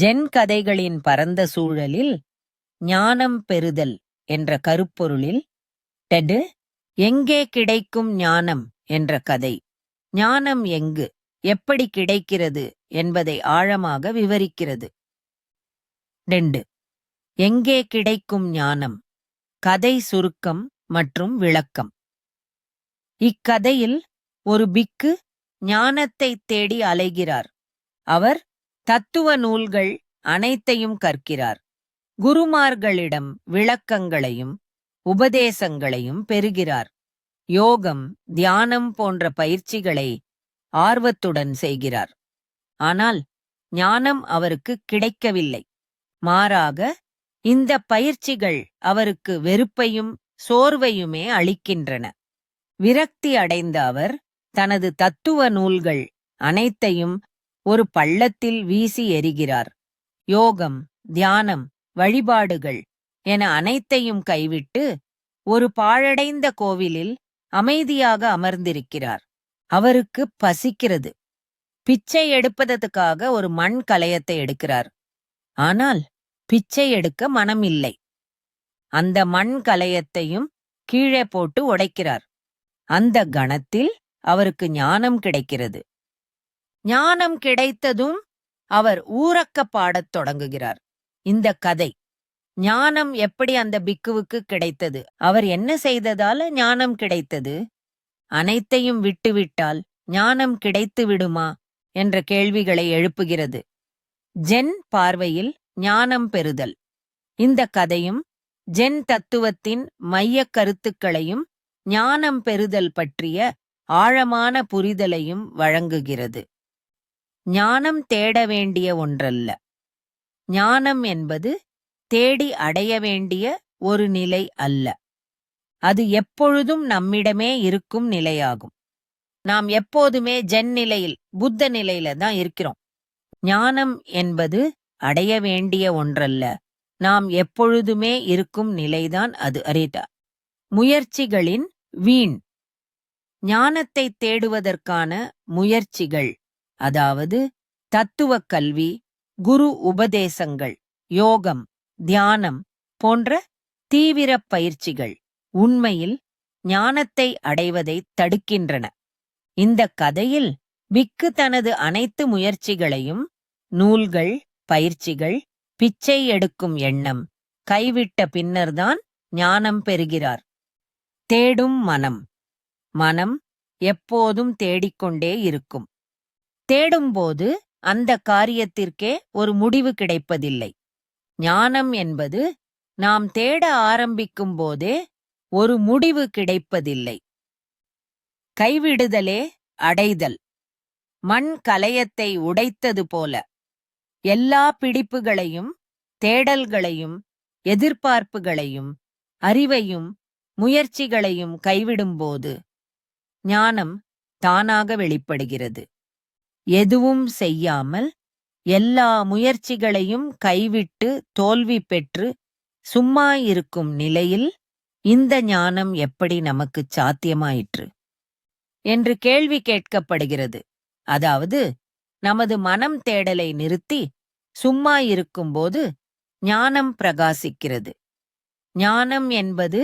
Gen கதைகளின் பரந்த சூழலில் ஞானம் பெறுதல் என்ற கருப்பொருளில் டெடு எங்கே கிடைக்கும் ஞானம் என்ற கதை. ஞானம் எங்கு எப்படி கிடைக்கிறது என்பதை ஆழமாக விவரிக்கிறது. ரெண்டு எங்கே கிடைக்கும் ஞானம்? கதை சுருக்கம் மற்றும் விளக்கம். இக்கதையில் ஒரு பிக்கு ஞானத்தை தேடி அலைகிறார். அவர் தத்துவ நூல்கள் அனைத்தையும் கற்கிறார். குருமார்களிடம் விளக்கங்களையும் உபதேசங்களையும் பெறுகிறார். யோகம் தியானம் போன்ற பயிற்சிகளை ஆர்வத்துடன் செய்கிறார். ஆனால் ஞானம் அவருக்கு கிடைக்கவில்லை. மாறாக இந்த பயிற்சிகள் அவருக்கு வெறுப்பையும் சோர்வையுமே அளிக்கின்றன. விரக்தி அடைந்த அவர் தனது தத்துவ நூல்கள் அனைத்தையும் ஒரு பள்ளத்தில் வீசி எறிகிறார். யோகம் தியானம் வழிபாடுகள் என அனைத்தையும் கைவிட்டு ஒரு பாழடைந்த கோவிலில் அமைதியாக அமர்ந்திருக்கிறார். அவருக்கு பசிக்கிறது. பிச்சை எடுப்பதற்காக ஒரு மண் கலயத்தை எடுக்கிறார். ஆனால் பிச்சை எடுக்க மனம் இல்லை அந்த மண் கலயத்தையும் கீழே போட்டு உடைக்கிறார். அந்த கணத்தில் அவருக்கு ஞானம் கிடைக்கிறது. ஞானம் கிடைத்ததும் அவர் ஊரக்க பாடத் தொடங்குகிறார். இந்த கதை ஞானம் எப்படி அந்த பிக்குவுக்கு கிடைத்தது? அவர் என்ன செய்ததால ஞானம் கிடைத்தது? அனைத்தையும் விட்டுவிட்டால் ஞானம் கிடைத்து விடுமா? என்ற கேள்விகளை எழுப்புகிறது. ஜென் பார்வையில் ஞானம் பெறுதல். இந்த கதையும் ஜென் தத்துவத்தின் மையக் கருத்துக்களையும் ஞானம் பெறுதல் பற்றிய ஆழமான புரிதலையும் வழங்குகிறது. ஞானம் தேட வேண்டிய ஒன்றல்ல. ஞானம் என்பது தேடி அடைய வேண்டிய ஒரு நிலை அல்ல. அது எப்பொழுதும் நம்மிடமே இருக்கும் நிலையாகும். நாம் எப்போதுமே ஜென் நிலையில் புத்த நிலையில தான் இருக்கிறோம். ஞானம் என்பது அடைய வேண்டிய ஒன்றல்ல. நாம் எப்பொழுதுமே இருக்கும் நிலைதான் அது அரிதா முயற்சிகளின் வீண். ஞானத்தை தேடுவதற்கான முயற்சிகள். அதாவது தத்துவக் கல்வி குரு உபதேசங்கள் யோகம் தியானம் போன்ற தீவிரப் பயிற்சிகள் உண்மையில் ஞானத்தை அடைவதை தடுக்கின்றன. இந்த கதையில் விக்கு தனது அனைத்து முயற்சிகளையும் நூல்கள் பயிற்சிகள் பிச்சை எடுக்கும் எண்ணம் கைவிட்ட பின்னர்தான் ஞானம் பெறுகிறார். தேடும் மனம். மனம் எப்போதும் தேடிக்கொண்டே இருக்கும். தேடும்போது அந்த காரியத்திற்கே ஒரு முடிவு கிடைப்பதில்லை. ஞானம் என்பது நாம் தேட ஆரம்பிக்கும் போதே ஒரு முடிவு கிடைப்பதில்லை. கைவிடுதலே அடைதல். மண் கலையத்தை உடைத்தது போல. எல்லா பிடிப்புகளையும் தேடல்களையும் எதிர்பார்ப்புகளையும் அறிவையும் முயற்சிகளையும் கைவிடும்போது ஞானம் தானாக வெளிப்படுகிறது. எதுவும் செய்யாமல் எல்லா முயற்சிகளையும் கைவிட்டு தோல்வி பெற்று சும்மா இருக்கும் நிலையில் இந்த ஞானம் எப்படி நமக்கு சாத்தியமாயிற்று? என்று கேள்வி கேட்கப்படுகிறது. அதாவது நமது மனம் தேடலை நிறுத்தி சும்மா இருக்கும்போது ஞானம் பிரகாசிக்கிறது. ஞானம் என்பது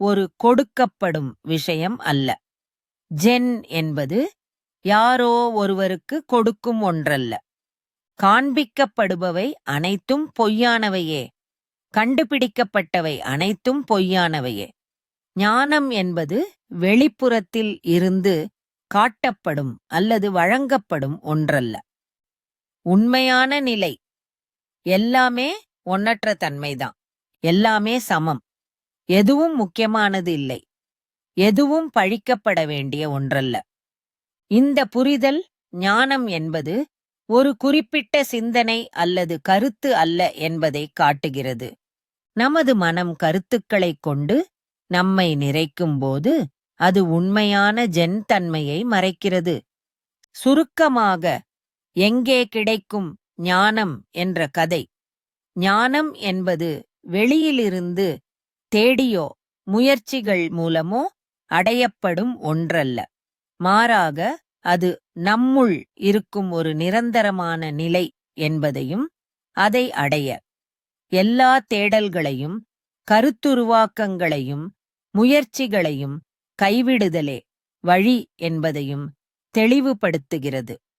ஒரு கொடுக்கப்படும் விஷயம் அல்ல. ஜென் என்பது யாரோ ஒருவருக்கு கொடுக்கும் ஒன்றல்ல. காண்பிக்கப்படுபவை அனைத்தும் பொய்யானவையே. கண்டுபிடிக்கப்பட்டவை அனைத்தும் பொய்யானவையே. ஞானம் என்பது வெளிப்புறத்தில் இருந்து காட்டப்படும் அல்லது வழங்கப்படும் ஒன்றல்ல. உண்மையான நிலை. எல்லாமே ஒன்னற்ற தன்மைதான். எல்லாமே சமம். எதுவும் முக்கியமானது இல்லை. எதுவும் பழிக்கப்பட வேண்டிய ஒன்றல்ல. இந்த புரிதல் ஞானம் என்பது ஒரு குறிப்பிட்ட சிந்தனை அல்லது கருத்து அல்ல என்பதை காட்டுகிறது. நமது மனம் கருத்துக்களைக் கொண்டு நம்மை நிறைக்கும்போது அது உண்மையான ஜென் தன்மையை மறைக்கிறது. சுருக்கமாக எங்கே கிடைக்கும் ஞானம் என்ற கதை. ஞானம் என்பது வெளியிலிருந்து தேடியோ முயற்சிகள் மூலமோ அடையப்படும் ஒன்றல்ல. மாறாக அது நம்முள் இருக்கும் ஒரு நிரந்தரமான நிலை என்பதையும் அதை அடைய. எல்லா தேடல்களையும் கருத்துருவாக்கங்களையும் முயற்சிகளையும் கைவிடுதலே வழி என்பதையும் தெளிவுபடுத்துகிறது.